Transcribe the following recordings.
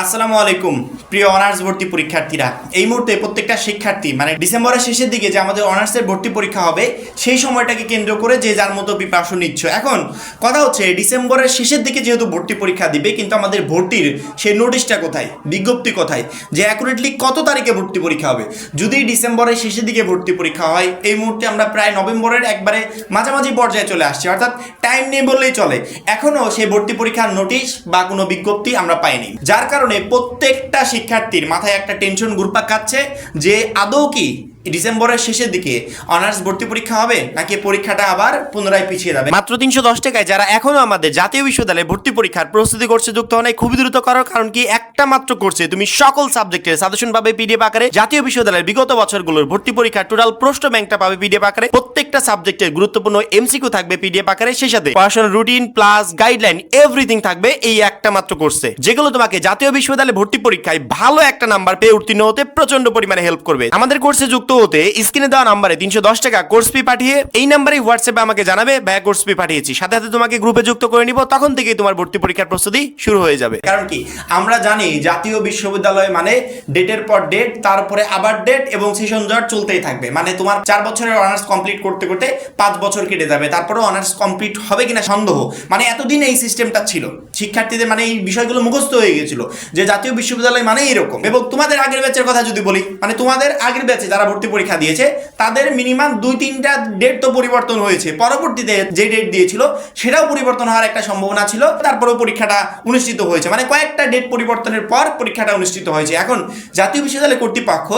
আসসালামু আলাইকুম, প্রিয় অনার্স ভর্তি পরীক্ষার্থীরা। এই মুহূর্তে প্রত্যেকটা শিক্ষার্থী মানে ডিসেম্বরের শেষের দিকে যে আমাদের অনার্সের ভর্তি পরীক্ষা হবে, সেই সময়টাকে কেন্দ্র করে যে যার মতো প্রিপারেশন নিচ্ছ। এখন, কথা হচ্ছে, ডিসেম্বরের শেষের দিকে যেহেতু ভর্তি পরীক্ষা দিবে, কিন্তু আমাদের ভর্তির সেই নোটিশটা কোথায়, বিজ্ঞপ্তি কোথায়? যে অ্যাকুরেটলি কত তারিখে ভর্তি পরীক্ষা হবে? যদি ডিসেম্বরের শেষের দিকে ভর্তি পরীক্ষা হয়, এই মুহূর্তে আমরা প্রায় নভেম্বরের একবারে মাঝামাঝি পর্যায়ে চলে আসছি। অর্থাৎ টাইম নেই বললেই চলে। এখনও সেই ভর্তি পরীক্ষার নোটিশ বা কোনো বিজ্ঞপ্তি আমরা পাইনি। যার কারণে প্রত্যেকটা শিক্ষার্থীর মাথায় একটা টেনশন ঘুরপাক খাচ্ছে যে আদৌ কি ডিসেম্বরের শেষের দিকে অনার্স ভর্তি পরীক্ষা হবে, নাকি পরীক্ষাটা আবার পুনরায় পিছিয়ে যাবে? মাত্র তিনশো দশ টাকায় যারা এখনও আমাদের জাতীয় বিশ্ববিদ্যালয়ে ভর্তি পরীক্ষার প্রস্তুতি করছে, যুক্ত হয় খুবই দ্রুত করো, কারণ কি একটা মাত্র কোর্সে তুমি সকল সাবজেক্টের সাজেশন পাবে পিডিএফ আকারে। জাতীয় বিশ্ববিদ্যালয়ের বিগত বছরগুলোর ভর্তি পরীক্ষার টোটাল প্রশ্ন ব্যাংকটা পাবে পিডিএফ আকারে। প্রত্যেকটা সাবজেক্টের গুরুত্বপূর্ণ এমসিকিউ থাকবে পিডিএফ আকারে। সেই সাথে পড়াশোনার রুটিন প্লাস গাইডলাইন এভরিথিং থাকবে এই একটা মাত্র কোর্সে যেগুলো তোমাকে জাতীয় বিশ্ববিদ্যালয়ে ভর্তি পরীক্ষায় ভালো একটা নাম্বার পেয়ে উত্তীর্ণ হতে প্রচণ্ড পরিমাণে হেল্প করবে। আমাদের কোর্সে যুক্ত হতে স্ক্রিনে দেওয়া নাম্বারে তিনশো দশ টাকা কোর্স ফি পাঠিয়ে এই নাম্বারে হোয়াটসঅ্যাপে আমাকে জানাবে, ভাইয়া কোর্স ফি পাঠিয়েছি। সাথে সাথে তোমাকে গ্রুপে যুক্ত করে নিব, তখন থেকেই তোমার ভর্তি পরীক্ষার প্রস্তুতি শুরু হয়ে যাবে। কারণ কি? আমরা জানি জাতীয় বিশ্ববিদ্যালয় মানে ডেটের পর ডেট তারপরে আবার ডেট এবং সেশন জট চলতেই থাকবে। মানে তোমার চার বছরের অনার্স কমপ্লিট করতে করতে পাঁচ বছর কেটে যাবে। তারপরে অনার্স কমপ্লিট হবে কিনা সন্দেহ। মানে এতদিন এই সিস্টেমটা ছিল। শিক্ষার্থীদের মানে এই বিষয়গুলো মুখস্থ হয়ে গেছিল যে জাতীয় বিশ্ববিদ্যালয় মানে এরকম। এবং তোমাদের আগের ব্যাচের কথা যদি বলি মানে তোমাদের আগের ব্যাচে যারা ভর্তি পরীক্ষা দিয়েছে। তাদের মিনিমাম দুই, তিনটা ডেট তো পরিবর্তন হয়েছে। পরবর্তীতে যে ডেট দিয়েছিল, সেটাও পরিবর্তন হওয়ার একটা সম্ভাবনা ছিল। তারপরেও পরীক্ষাটা অনুষ্ঠিত হয়েছে। মানে কয়েকটা ডেট পরিবর্তনের পর পরীক্ষাটা অনুষ্ঠিত হয়েছে। এখন জাতীয় বিশ্ববিদ্যালয় কর্তৃপক্ষ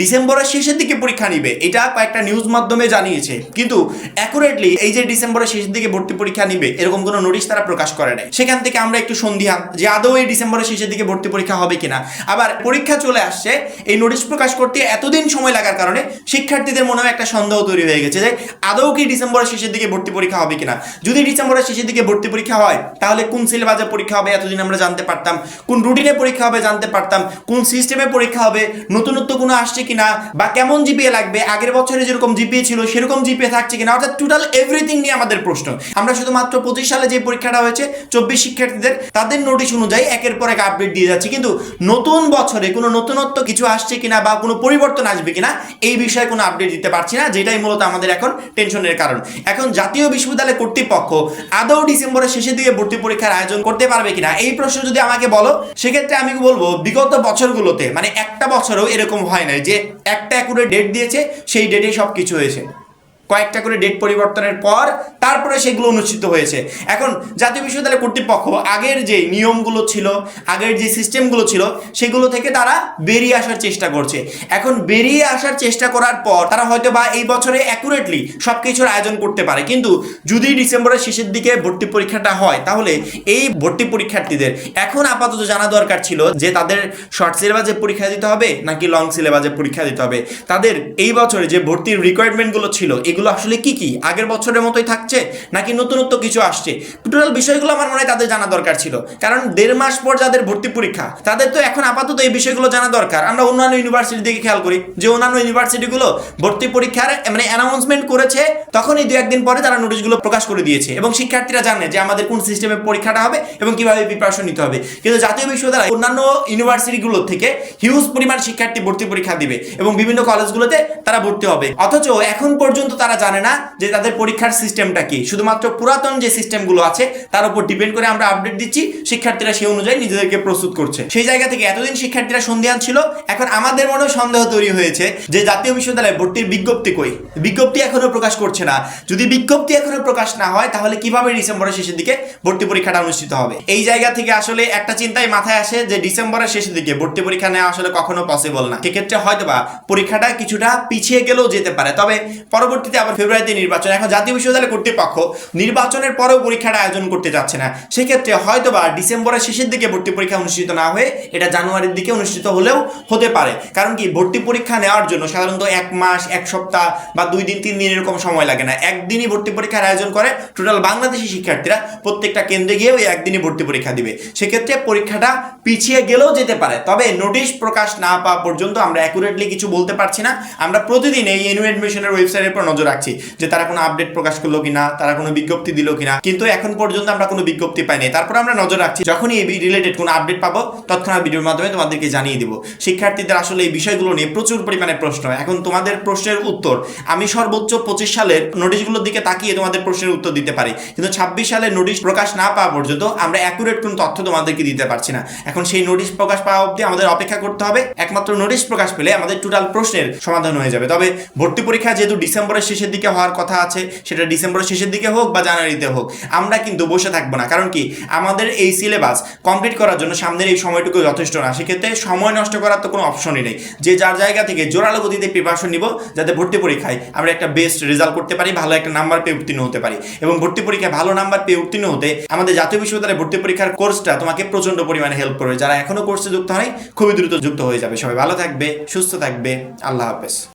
ডিসেম্বরের শেষের দিকে পরীক্ষা নিবে। এটা কয়েকটা নিউজ মাধ্যমে জানিয়েছে। কিন্তু অ্যাকুরেটলি এই যে ডিসেম্বরের শেষের দিকে ভর্তি পরীক্ষা নিবে, এরকম কোনো নোটিশ তারা প্রকাশ করে নাই। সেখান থেকে আমরা একটু সন্ধিহান যে আদৌ এই ডিসেম্বরের শেষের দিকে ভর্তি পরীক্ষা হবে কিনা। আবার পরীক্ষা চলে আসছে। এই নোটিশ প্রকাশ করতে এতদিন সময় লাগার কারণে শিক্ষার্থীদের মনেও একটা সন্দেহ তৈরি হয়ে গেছে যে আদৌ কি ডিসেম্বরের শেষের দিকে ভর্তি পরীক্ষা হবে কিনা। যদি ডিসেম্বরের শেষের দিকে ভর্তি পরীক্ষা হয়, তাহলে কোন সিলেবাসে পরীক্ষা হবে এতদিন আমরা জানতে পারতাম, কোন রুটিনে পরীক্ষা হবে জানতে পারতাম, কোন সিস্টেমে পরীক্ষা হবে, নতুনত্ব কোনো আসছে কিনা, বা কেমন জিপিএ লাগবে, আগের বছরে যেরকম জিপিএ ছিল, সেরকম জিপিএ থাকছে কিনা, অর্থাৎ টোটাল এভরিথিং নিয়ে আমাদের প্রশ্ন। আমরা শুধুমাত্র পঁচিশ সালে যে পরীক্ষাটা হয়েছে, চব্বিশ শিক্ষার্থীদের, তাদের নোটিশ অনুযায়ী একের পর এক আপডেট দিয়ে যাচ্ছে। কিন্তু নতুন বছরে কোনো নতুনত্ব কিছু আসছে কিনা, বা কোনো পরিবর্তন আসবে কিনা এই বিষয়ে কোনো আপডেট দিতে পারছি না, যেটাই মূলত আমাদের এখন টেনশনের কারণ। এখন জাতীয় বিশ্ববিদ্যালয় কর্তৃপক্ষ আদৌ ডিসেম্বরের শেষে দিয়ে ভর্তি পরীক্ষার আয়োজন করতে পারবে কিনা, এই প্রশ্ন যদি আমাকে বলো, সেক্ষেত্রে আমি বলব, বিগত বছরগুলোতে মানে একটা বছরও এরকম হয় নাই যে একটা একুরে ডেট দিয়েছে, সেই ডেটে সব কিছু হয়েছে। কয়েকটা করে ডেট পরিবর্তনের পর তারপরে সেগুলো অনুষ্ঠিত হয়েছে। এখন জাতীয় বিশ্ববিদ্যালয় কর্তৃপক্ষ আগের যে নিয়মগুলো ছিল, আগের যে সিস্টেমগুলো ছিল, সেগুলো থেকে তারা বেরিয়ে আসার চেষ্টা করছে। এখন বেরিয়ে আসার চেষ্টা করার পর তারা হয়তো বা এই বছরে অ্যাকুরেটলি সব কিছুর আয়োজন করতে পারে। কিন্তু যদি ডিসেম্বরের শেষের দিকে ভর্তি পরীক্ষাটা হয়, তাহলে এই ভর্তি পরীক্ষার্থীদের এখন আপাতত জানা দরকার ছিল যে তাদের শর্ট সিলেবাসে পরীক্ষা দিতে হবে নাকি লং সিলেবাসে পরীক্ষা দিতে হবে। তাদের এই বছরে যে ভর্তির রিকোয়ারমেন্টগুলো ছিল এগুলো আসলে কি কি? আগের বছরের মতোই থাকছে নাকি নতুনত্ব কিছু আসছে? টোটাল বিষয়গুলো আমার মনে হয় তাদের জানা দরকার ছিল। কারণ দেড় মাস পর যাদের ভর্তি পরীক্ষা, তাদের তো এখন আপাতত এই বিষয়গুলো জানা দরকার। আমরা অন্যান্য ইউনিভার্সিটির দিকে খেয়াল করি যে অন্যান্য ইউনিভার্সিটিগুলো ভর্তি পরীক্ষার মানে অ্যানাউন্সমেন্ট করেছে, তখনই দু একদিন পরে তারা নোটিশগুলো প্রকাশ করে দিয়েছে। এবং শিক্ষার্থীরা জানে যে আমাদের কোন সিস্টেমে পরীক্ষাটা হবে এবং কীভাবে প্রিপারেশন নিতে হবে। কিন্তু জাতীয় বিশ্ববিদ্যালয় অন্যান্য ইউনিভার্সিটিগুলো থেকে হিউজ পরিমাণ শিক্ষার্থী ভর্তি পরীক্ষা দিবে এবং বিভিন্ন কলেজগুলোতে তারা ভর্তি হবে। অথচ এখন পর্যন্ত তারা জানে না যে তাদের পরীক্ষার সিস্টেমটা কি। শুধুমাত্র পুরাতন যে সিস্টেমগুলো আছে, তার উপর ডিপেন্ড করে আমরা আপডেট দিচ্ছি, শিক্ষার্থীরা সেই অনুযায়ী নিজেদেরকে প্রস্তুত করছে। সেই জায়গা থেকে এতদিন শিক্ষার্থীরা সন্দেহান ছিল, এখন আমাদের মনেও সন্দেহ তৈরি হয়েছে যে জাতীয় বিশ্ববিদ্যালয়ে ভর্তির বিজ্ঞপ্তি কই? বিজ্ঞপ্তি এখনও প্রকাশ করছে না। যদি বিজ্ঞপ্তি এখনও প্রকাশ না হয়, তাহলে কীভাবে ডিসেম্বরের শেষের দিকে ভর্তি পরীক্ষাটা অনুষ্ঠিত হবে? এই জায়গা থেকে আসলে একটা চিন্তাই মাথায় আসে যে ডিসেম্বরের শেষের দিকে ভর্তি পরীক্ষা নেওয়া আসলে কখনো পসিবল না। সেক্ষেত্রে হয়তোবা পরীক্ষাটা কিছুটা পিছিয়ে গেলেও যেতে পারে। তবে পরবর্তীতে আবার ফেব্রুয়ারিতে নির্বাচন। এখন জাতীয় বিশ্ববিদ্যালয় কর্তৃপক্ষ নির্বাচনের পরেও পরীক্ষাটা আয়োজন করতে যাচ্ছে না। সেক্ষেত্রে হয়তো বা ডিসেম্বরের শেষের দিকে ভর্তি পরীক্ষা অনুষ্ঠিত না হয়ে এটা জানুয়ারির দিকে অনুষ্ঠিত হলেও হতে পারে। কারণ কি, ভর্তি পরীক্ষা নেওয়ার জন্য সাধারণত এক মাস, এক সপ্তাহ বা দুই দিন, তিন দিন এরকম সময় লাগে না। একদিনই ভর্তি পরীক্ষার আয়োজন করে টোটাল বাংলাদেশি শিক্ষার্থীরা প্রত্যেকটা কেন্দ্রে গিয়ে ওই একদিনই ভর্তি পরীক্ষা দিবে। সেক্ষেত্রে পরীক্ষাটা পিছিয়ে গেলেও যেতে পারে। তবে নোটিশ প্রকাশ না পাওয়া পর্যন্ত আমরা অ্যাকুরেটলি কিছু বলতে পারছি না। আমরা প্রতিদিন এই এনু অ্যাডমিশনের ওয়েবসাইটের উপর নজর রাখছি, যে তারা কোনো আপডেট প্রকাশ করল কিনা, তারা কোনো বিজ্ঞপ্তি দিল কিনা। কিন্তু এখন পর্যন্ত আমরা কোনো বিজ্ঞপ্তি পাইনি। তারপর আমরা নজর রাখছি, যখনই এই রিলেটেড কোনো আপডেট পাবো, তৎক্ষণাৎ ভিডিওর মাধ্যমে তোমাদেরকে জানিয়ে দিব। শিক্ষার্থীদের আসলে এই বিষয়গুলো নিয়ে প্রচুর পরিমাণে প্রশ্ন। এখন তোমাদের প্রশ্নের উত্তর। আমি সর্বোচ্চ পঁচিশ সালের নোটিশগুলোর দিকে তাকিয়ে তোমাদের প্রশ্নের উত্তর দিতে পারি। কিন্তু ছাব্বিশ সালের নোটিশ প্রকাশ না পাওয়া পর্যন্ত আমরা অ্যাকুরেট কোনো তথ্য তোমাদেরকে দিতে পারছি না। এখন সেই নোটিশ প্রকাশ পাওয়া অবধি আমাদের অপেক্ষা করতে হবে। একমাত্র নোটিশ প্রকাশ পেলে আমাদের টোটাল প্রশ্নের সমাধান হয়ে যাবে। তবে ভর্তি পরীক্ষা যেহেতু ডিসেম্বরের শেষের দিকে হওয়ার কথা আছে, সেটা ডিসেম্বরের শেষের দিকে হোক বা জানুয়ারিতে হোক, আমরা কিন্তু বসে থাকব না। কারণ কি? আমাদের এই সিলেবাস কমপ্লিট করার জন্য সামনের এই সময়টুকু যথেষ্ট না। সেক্ষেত্রে সময় নষ্ট করার তো কোনো অপশনই নেই। যে যার জায়গা থেকে জোরালো গতিতে প্রিপারেশন নিব, যাতে ভর্তি পরীক্ষায় আমরা একটা বেস্ট রেজাল্ট করতে পারি, ভালো একটা নাম্বার পেয়ে উত্তীর্ণ হতে পারি। এবং ভর্তি পরীক্ষায় ভালো নাম্বার পেয়ে উত্তীর্ণ হতে আমাদের জাতীয় বিশ্ববিদ্যালয়ে ভর্তি পরীক্ষার কোর্সটা তোমাকে প্রচণ্ড পরিমাণে হেল্প করবে। যারা এখনও কোর্সে যুক্ত হয় খুবই দ্রুত যুক্ত হয়ে যাবে। সবাই ভালো থাকবে, সুস্থ থাকবে। আল্লাহ হাফেজ।